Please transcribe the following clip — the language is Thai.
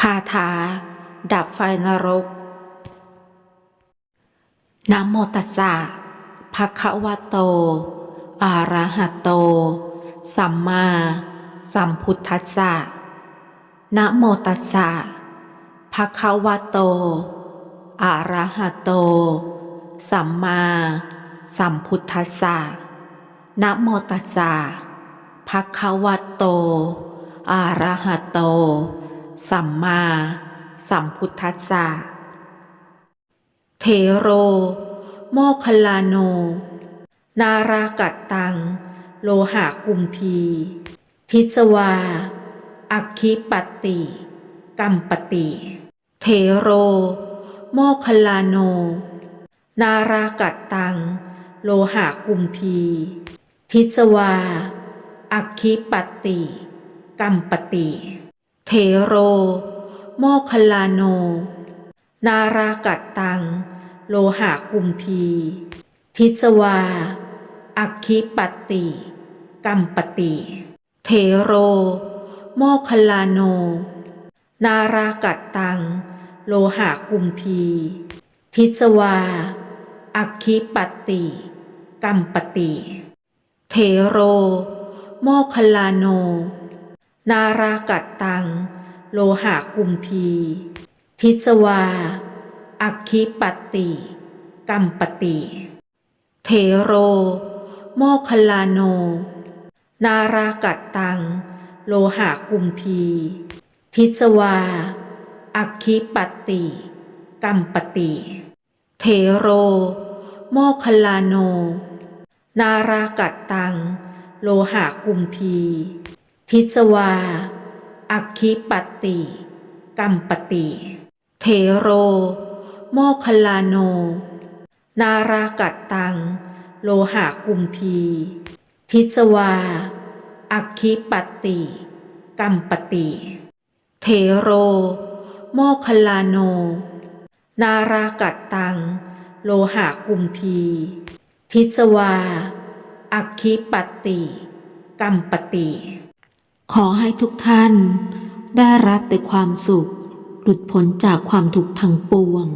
คาถา ดับไฟนรกนะโมตัสสะภะคะวะโต อะระหะโต สัมมาสัมพุทธัสสะนะโมตัสสะภะคะวะโต อะระหะโต สัมมาสัมพุทธัสสะนะโมตัสสะภะคะวะโต อะระหะโต สัมมา สัมพุทธัสสะ เทโร โมคลาโน นารากัตตัง โลหะกุมพี ทิสวา อัคคิปติ กัมปติ เทโร โมคลาโน นารากัตตัง โลหะกุมพี ทิสวา อัคคิปตติ กัมปติ เทโร โมคลาโน นารากัตตัง โลหะกุมพี ทิสวา อัคคิปติ กัมปติ เทโร โมคลาโน นารากัตตัง โลหะกุมพี ทิสวา อัคคิปติ กัมปติ เทโร โมคลลาโน นารากัตตัง โลหะกุมพี ทิสวา อัคคิปตติกัมปติ เทโร โมคลาโน นารากัตตัง โลหะกุมพี ทิสวา อัคคิปตติกัมปติ เทโร โมคลาโน นารากัตตัง โลหะกุมพี ทิสวา อัคคิปติ กัมปติ เทโร โมคลาโน นารากัตตัง โลหะกุมพี ทิสวา อัคคิปติ กัมปติ เทโร โมคลาโน นารากัตตัง โลหะกุมพี ทิสวา อัคคิปติ กัมปติ ขอให้ทุกท่าน ได้รับแต่ความสุข หลุดพ้นจากความทุกข์ทั้งปวง